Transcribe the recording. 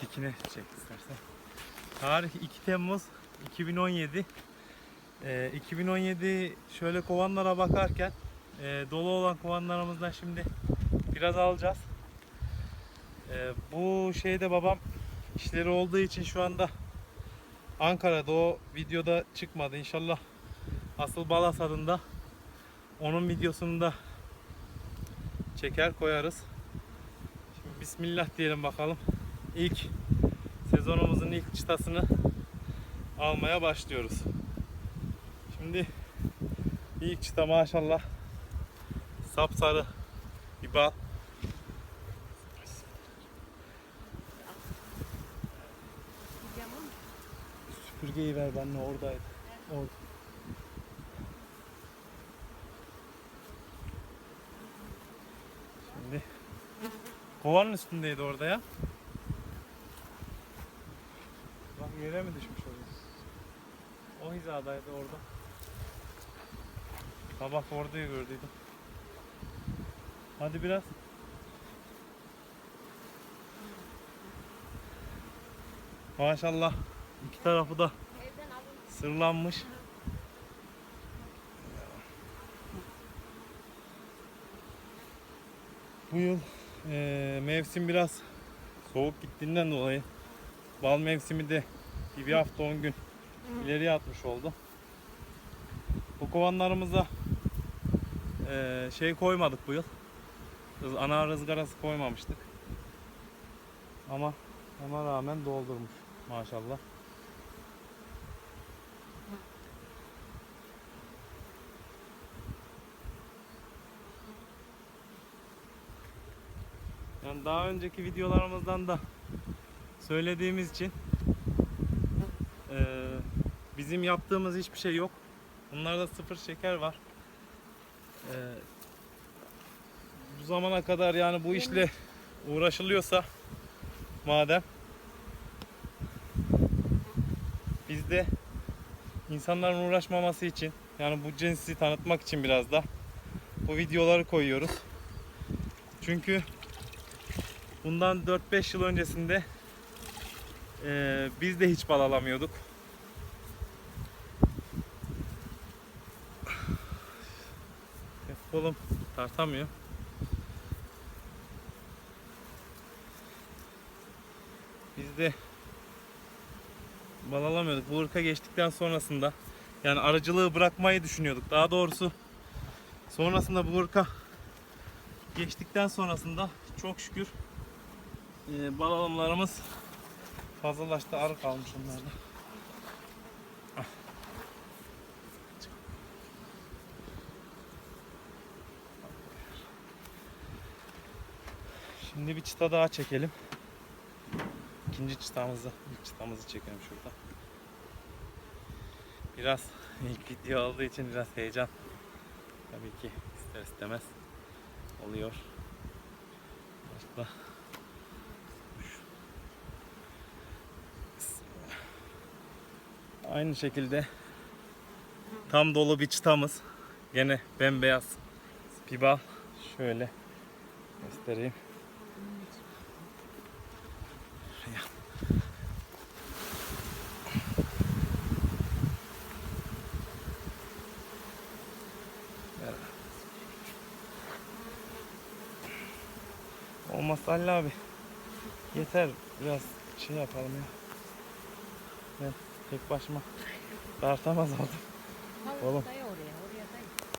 dikine çek istersen. Tarih 2 Temmuz 2017. Ee, 2017 şöyle kovanlara bakarken e, dolu olan kovanlarımızdan şimdi biraz alacağız. Ee, bu şeyde babam işleri olduğu için şu anda Ankara'da o videoda çıkmadı. İnşallah asıl Balas adında onun videosunu da çeker koyarız. Şimdi Bismillah diyelim bakalım. İlk sezonumuzun ilk çıtasını almaya başlıyoruz. Şimdi ilk çıta maşallah sapsarı bir bal. Süpürgeyi ver benimle oradaydı. Orada. Şimdi kovanın üstündeydi orada ya. Yere mi düşmüş orada? O hizadaydı orada. Sabah orada gördüydüm. Hadi biraz. Maşallah iki tarafı da sırlanmış. Bu yıl eee, mevsim biraz soğuk gittiğinden dolayı bal mevsimi de bir, bir hafta 10 gün ileriye atmış oldu. Bu kovanlarımıza eee, şey koymadık bu yıl. Ana rızgarası koymamıştık. Ama ona rağmen doldurmuş maşallah. Yani daha önceki videolarımızdan da söylediğimiz için bizim yaptığımız hiçbir şey yok. Bunlarda sıfır şeker var. Eee, bu zamana kadar yani bu işle uğraşılıyorsa madem biz de insanların uğraşmaması için yani bu cinsi tanıtmak için biraz da bu videoları koyuyoruz. Çünkü bundan 4-5 yıl öncesinde eee, biz de hiç bal alamıyorduk. Kolum tartamıyor. Biz de bal alamıyorduk. Bu ırka geçtikten sonrasında yani arıcılığı bırakmayı düşünüyorduk. Daha doğrusu sonrasında bu ırka geçtikten sonrasında çok şükür e, bal alımlarımız fazlalaştı. Arı kalmış onlarda. Şimdi bir çıta daha çekelim. İkinci çıtamızı, ilk çıtamızı çekelim şurada. Biraz ilk video olduğu için biraz heyecan. Tabii ki ister istemez oluyor. Başka Aynı şekilde tam dolu bir çıtamız. Gene bembeyaz bir bal. Şöyle göstereyim. Olmazsa Ali abi. Yeter biraz şey yapalım ya. Ben tek başıma tartamaz oldum. Oğlum.